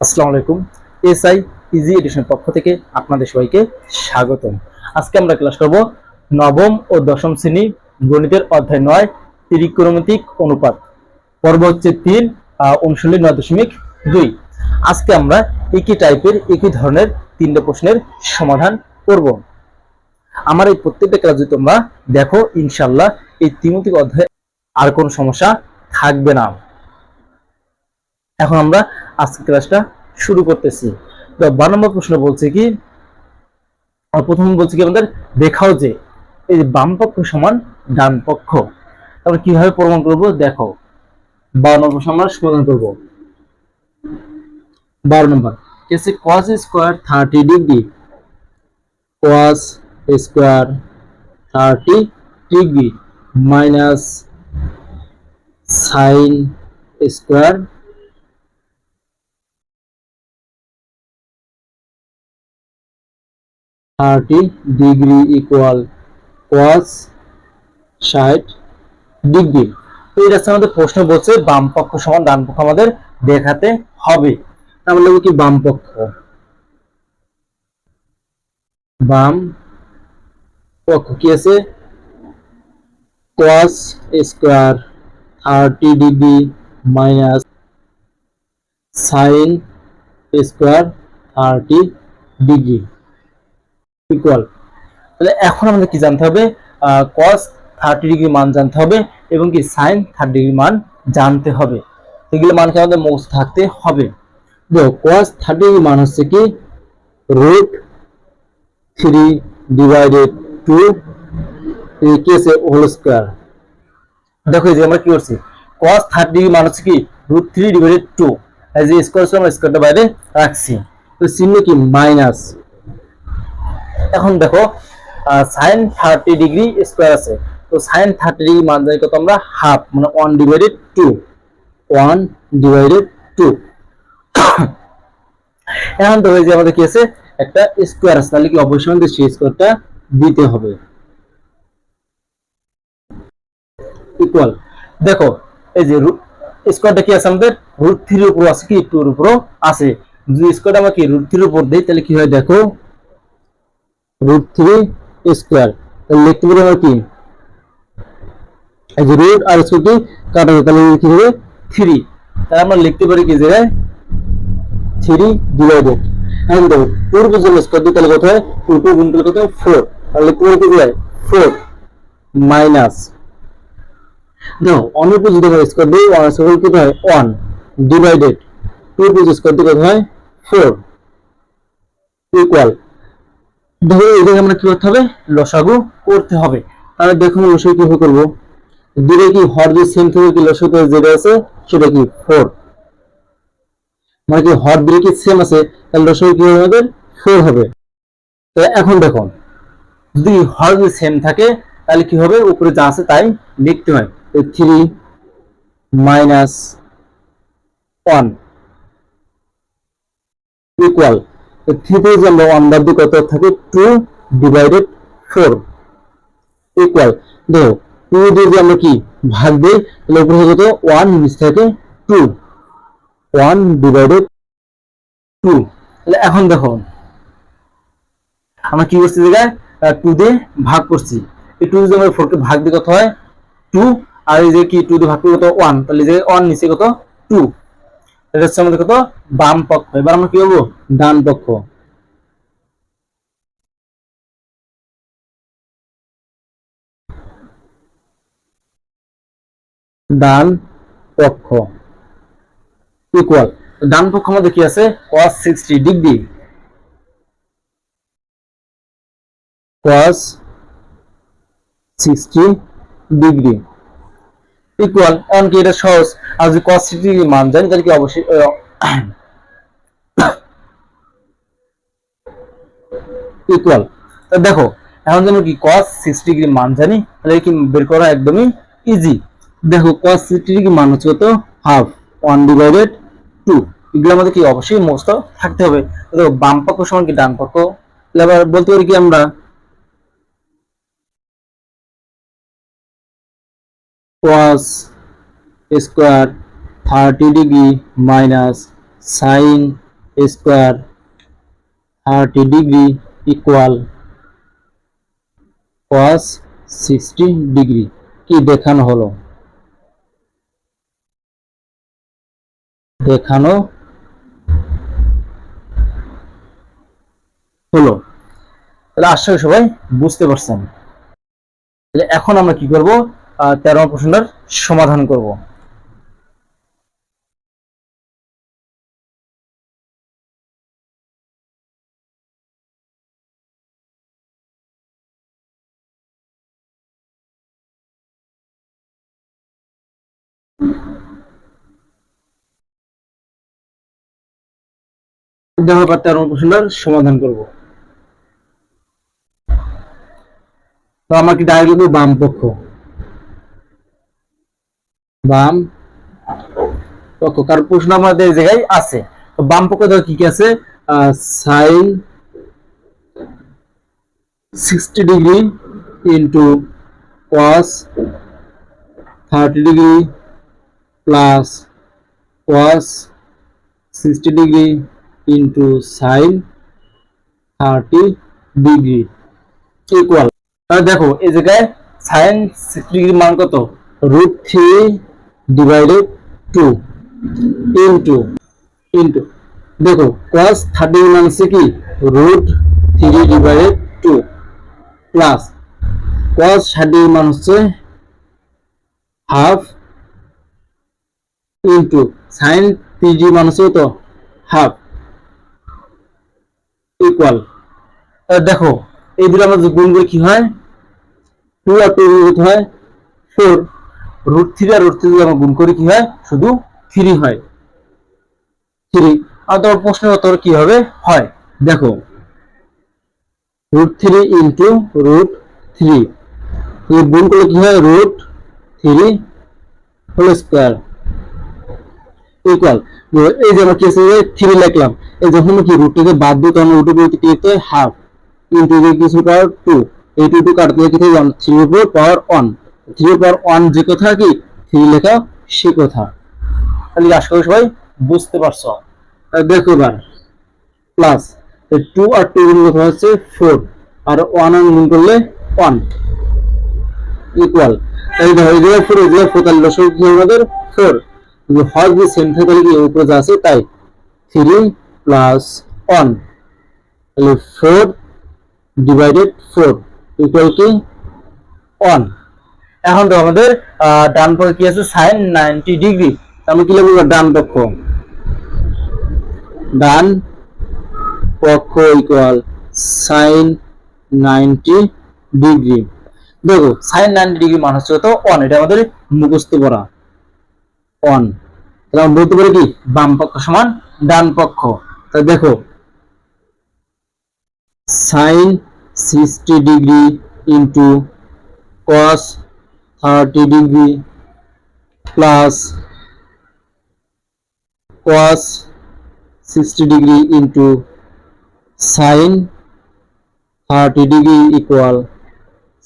আসসালামু আলাইকুম। SI easy এডিশনের পক্ষ থেকে আপনাদের সবাইকে স্বাগতম। আজকে আমরা ক্লাস করব নবম ও দশম শ্রেণি গণিতের অধ্যায় নয়, ত্রিকোণমিতিক অনুপাত। পর্ব হচ্ছে তিন অনুশীলনী নয় দশমিক দুই। আজকে আমরা একই টাইপের একই ধরনের তিনটে প্রশ্নের সমাধান করব। আমার এই প্রত্যেকটা ক্লাস যদি তোমরা দেখো ইনশাল্লাহ এই ত্রিমুতিক অধ্যায়ে আর কোনো সমস্যা থাকবে না। এখন আমরা আজকে ক্লাসটা শুরু করতেছি। তো বারো নম্বর প্রশ্ন বলছে কি প্রথম বলছে কি আমাদের, দেখাও যে এই বাম পক্ষ সমান ডান পক্ষ। তারপর কীভাবে প্রমাণ করব? দেখো, বারো নম্বর আমরা সমাধান করব। বারো নম্বর কেসে cos square thirty degree cos square thirty degree minus sine square thirty degree equal cos ষাট ডিগ্রি। তো এই রাস্তার আমাদের প্রশ্ন বলছে বাম পক্ষ সমান ডান পক্ষ আমাদের দেখাতে হবে। লিখব কি বাম পক্ষ বাম পক্ষ কি আছে? cos square thirty degree minus sine square thirty degree. Equal তাহলে এখন আমাদের কি জানতে হবে? cos থার্টি ডিগ্রি মান জানতে হবে এবং কি সাইন থার্টি ডিগ্রি মান জানতে হবে। এগুলো মানকে আমাদের মুখস্থ থাকতে হবে? দেখো, cos থার্টি ডিগ্রি মান হচ্ছে কি রুট থ্রি ডিভাইডেড টু কি আছে হোল স্কোয়ার দেখো যে আমরা কি করছি? cos থার্টি ডিগ্রি মান হচ্ছে কি রুট থ্রি ডিভাইডেড টু যে স্কোয়ার আমরা স্কোয়ারটা বাইরে রাখছি। তো চিহ্ন কি? মাইনাস এখন দেখো সাইন থার্টি ডিগ্রি স্কোয়ার আছে। তো সাইন থার্টি ডিগ্রি মান জানি কত আমরা? হাফ মানে one divided two one divided two এখন তো যে আমাদের কি আছে? একটা স্কোয়ার আছে, তাহলে কি অবশ্যই আমাদের সেই স্কোয়ারটা দিতে হবে। ইকুয়াল দেখো, এই যে স্কোয়ারটা কি আছে আমাদের? রুট থ্রির উপর আছে কি? টুর উপরও আছে। যদি স্কোয়ারটা আমরা কি রুট থ্রির উপর দিই, তাহলে কি হয় দেখো? রুট থ্রি স্কোয়ার লিখতে পারি আমরা কি? এই যে রুট আর স্কোয়ার কি কাটা যায়, তাহলে কি হবে থ্রি তাহলে আমরা লিখতে পারি কি যে থ্রি ডিভাইডেড এখন দেখো টুর পিছনে স্কোয়ার দিই তাহলে কত হয়? টু গুণ করলে কত হয়? ফোর তাহলে লিখতে পারি মাইনাস দেখো অনেক পুজো দেখো স্কোয়ার দিই ওয়ান স্কোয়ার কত হয়? ওয়ান ডিভাইডেড টু পুজো স্কোয়ার দিই কত হয়? ফোর ইকুয়াল দেখো এটাকে আমরা কি করতে হবে? লসাগু করতে হবে। তাহলে দেখুন লসাগু কীভাবে করব। দুটো কি হর যে সেম থেকে কি লসাগু যেটা আছে, সেটা কি ফোর মানে কি হর দুটো কি সেম আছে, তাহলে লসাগু কি হবে আমাদের? ফোর হবে। তাহলে এখন দেখো যদি হর যদি সেম থাকে, তাহলে কি হবে? উপরে যা আছে তাই লিখতে হয়। থ্রি মাইনাস ওয়ান ইকুয়াল থ্রিতে যে আমরা দিই কত থাকে টু ডিভাইডেড ফোর ইকুয়াল দেখো টু দিয়ে যে আমরা কি? ভাগ দিই তাহলে উপরে কত ওয়ান নিচ থাকে টু ওয়ান ডিভাইডেড টু তাহলে এখন দেখো, আমরা কি করছি জায়গায়? টু দিয়ে ভাগ করছি। এই টু দিয়ে আমরা ফোরকে ভাগ দিয়ে কত হয়? টু আর এই যে কি টু দিয়ে ভাগ করে কত? ওয়ান তাহলে যে ওয়ান নিচে কত? টু এটা হচ্ছে আমাদের কত? বাম পক্ষ। এবার আমরা কি বলব? ডান পক্ষ। ডান পক্ষ। ইকুয়াল ডান পক্ষ আমাদের কি আছে? Cos 60 degree cos 60 degree equal এমনকি এটা সহজ। আর যদি cos 60 ডিগ্রি মান জানি, তাহলে কি অবশ্যই ইকুয়াল দেখো, এখন যেন কি cos 60 ডিগ্রি মান জানি, তাহলে কি বের করা একদমই ইজি দেখো, cos 60 ডিগ্রি মান হচ্ছে কত? হাফ 1 ডিভাইডেড 2 এগুলো আমাদের কি অবশ্যই মুখস্থ থাকতে হবে। দেখো, বাম পক্ষ সমান কি ডান পক্ষ? বলতে পারি কি আমরা cos square thirty degree minus sine square thirty degree equal cos sixty degree কি দেখানো হলো? দেখানো হলো। তাহলে আশা সবাই, বুঝতে পারছেন। এখন আমরা কি করব? তেরো প্রশ্নটার সমাধান করব। দেখো এবার তেরো সমাধান করব। তো আমার কি ডাইরেক্ট বাম পক্ষ বাম পক্ষ, কারণ প্রশ্ন আমাদের জায়গায় আছে। বাম পক্ষ দেখো কি কি আছে? Sine sixty degree into cos thirty degree plus cos sixty degree into sine thirty degree equal তাহলে দেখো, এই জায়গায় সাইন সিক্সটি ডিগ্রি মান কত? Root three divided two into into দেখো, cos থার্টি মান কি? Root three divided two plus cos thirty মান হচ্ছে হাফ ইন্টু সাইন থ্রি মান হচ্ছে তো হাফ ইকুয়াল দেখো এই দুটো আমরা গুণ করে কি হয়? টু আর টু হয় ফোর রুট থ্রি আর রুট থ্রি আমরা গুণ করি কি হয়? শুধু থ্রি হয়। থ্রি আর তোমার প্রশ্নের উত্তর কি হবে? হয়। দেখো root three into root three গুণ করলে কি হয়? Root three whole square equal এই যে আমরা কি আছে? থ্রি লিখলাম। এই যখন কি? রুট থেকে বাদ দিই তখন রুটের বলতে কি হতে হাফ ইন্টু কিছু পাওয়ার টু এই টু টু কাটতে কি ওয়ান থ্রি উপর power one three power one যে কথা কি থ্রি লেখা সে কথা। তাহলে আশা করি সবাই বুঝতে পারছ। দেখো এবার প্লাস টু আর টু গুণ কথা হচ্ছে ফোর আর ওয়ান আর গুণ করলে ওয়ান ইকুয়াল তাই দেখো এই ফোর এই ফোর তাহলে লসক কি আমাদের? ফোর হর যে সেম থাকে তাহলে কি উপরে যা আছে তাই। থ্রি প্লাস ওয়ান তাহলে ফোর ডিভাইডেড ফোর ইকুয়াল কি? ওয়ান এখন তো আমাদের ডান পক্ষে কি আছে? Sine ninety degree. আমি কি লিখব ডান পক্ষ। ডান পক্ষ ইকুয়াল সাইন নাইনটি ডিগ্রি। দেখো, সাইন নাইনটি ডিগ্রি মান হচ্ছে তো ওয়ান এটা আমাদের মুখস্থ করা। ওয়ান তাহলে আমরা বলতে পারি কি? বাম পক্ষ সমান ডান পক্ষ। তাহলে দেখো, sine sixty degree into cos thirty degree plus cos sixty degree into sine thirty degree equal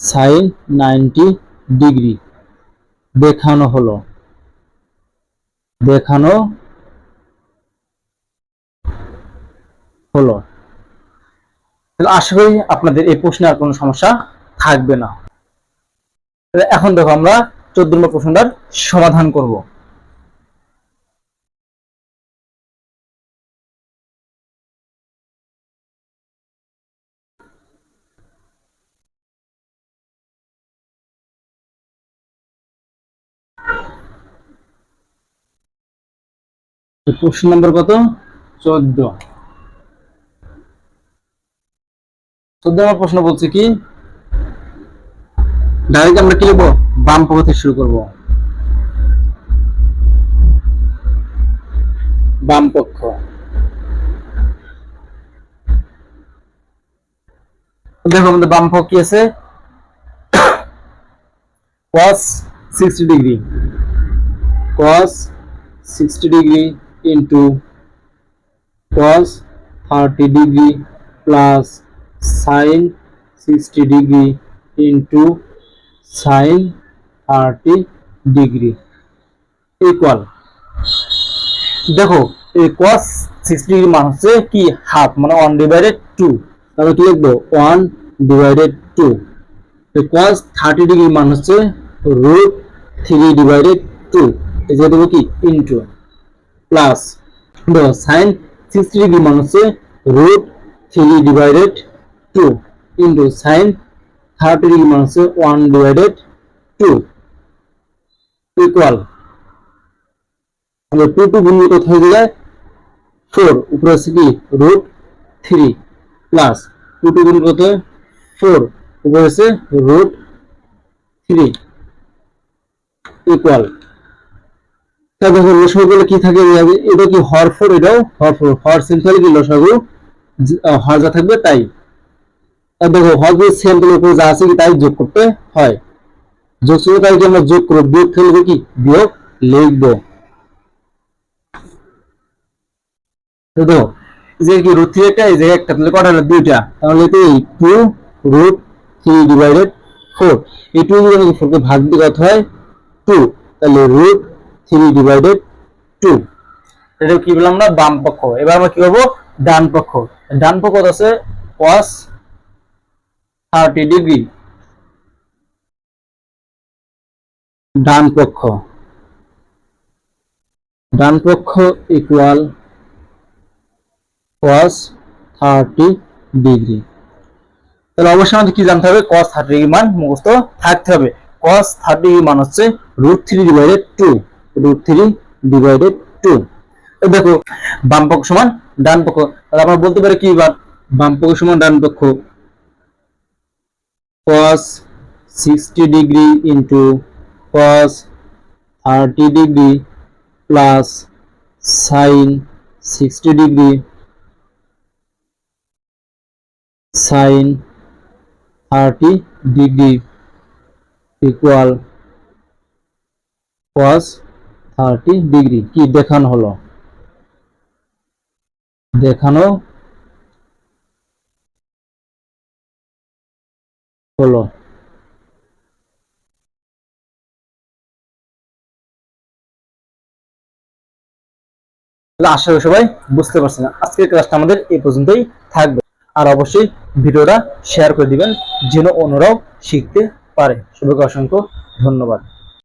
sine ninety degree দেখানো হলো। দেখানো হলো। আশা করি আপনাদের এই প্রশ্নে আর কোনো সমস্যা থাকবে না। এখন দেখো আমরা চোদ্দ নম্বর প্রশ্নটার সমাধান করব। প্রশ্ন নম্বর কত? চোদ্দ। চোদ্দ নম্বর প্রশ্ন বলছে কি? ডাইরেক্ট আমরা কি লিখব বাম পক্ষ থেকে শুরু করব। বাম পক্ষ। দেখো আমাদের বাম পক্ষ কি আছে? cos 60 degree cos 60 degree into cos 30 degree plus sin 60 degree into sin 30 degree equal দেখো, এই cos সিক্সটি ডিগ্রি মান হচ্ছে কি? হাফ মানে ওয়ান ডিভাইডেড টু তাহলে কি লিখব? One divided two cos thirty degree মান হচ্ছে রুট থ্রি ডিভাইডেড টু এই যে দেবো কি? ইন্টু প্লাস দেখো সাইন সিক্সটি ডিগ্রি মান হচ্ছে root three divided two into sine thirty degree মান হচ্ছে one divided two equal two two গুণ কত হয়ে যায়? ফোর, উপরে আছে কি? Root three plus two two গুণ কত? ফোর, উপরে আছে রুট থ্রি ইকুয়াল তারপর লসাগু করলে কি থাকে? এটা কি হর ফোর এটাও? হর ফোর, হর সেম থাকলে কি? লসাগু হর থাকবে তাই। দেখো হর যদি উপরে যা আছে তাই যোগ করতে হয়। যোগ ছিল তাই আমরা যোগ করব? বিয়োগ থাকলে কি? বিয়োগ লিখব। রুট ফোর ভাগ হয়? টু তাহলে রুট থ্রি ডিভাইডেড টু এটা কি বললাম পক্ষ। এবার আমরা কি ডান পক্ষ। ডান পক্ষ আছে? cos thirty degree. ডান পক্ষ ডান পক্ষ ইকুয়াল cos থার্টি ডিগ্রি। তাহলে অবশ্যই আমাদের কি জানতে হবে? cos থার্টি ডিগ্রি মান মুখস্থ থাকতে হবে। cos থার্টি ডিগ্রি মান হচ্ছে root three divided two root three divided two দেখো, বাম পক্ষ সমান ডান পক্ষ। তাহলে আমরা বলতে পারি কি বাম পক্ষ সমান ডান পক্ষ। Cos sixty degree into cos thirty degree plus sine sixty degree sine thirty degree equal cos thirty degree কি দেখানো হলো? দেখানো হলো। আশা করি সবাই বুঝতে পারছেন। আজকের ক্লাসটা আমাদের এই পর্যন্তই থাকবে। আর অবশ্যই ভিডিওটা শেয়ার করে দিবেন, যেন অন্যরাও শিখতে পারে। সবাইকে অসংখ্য ধন্যবাদ।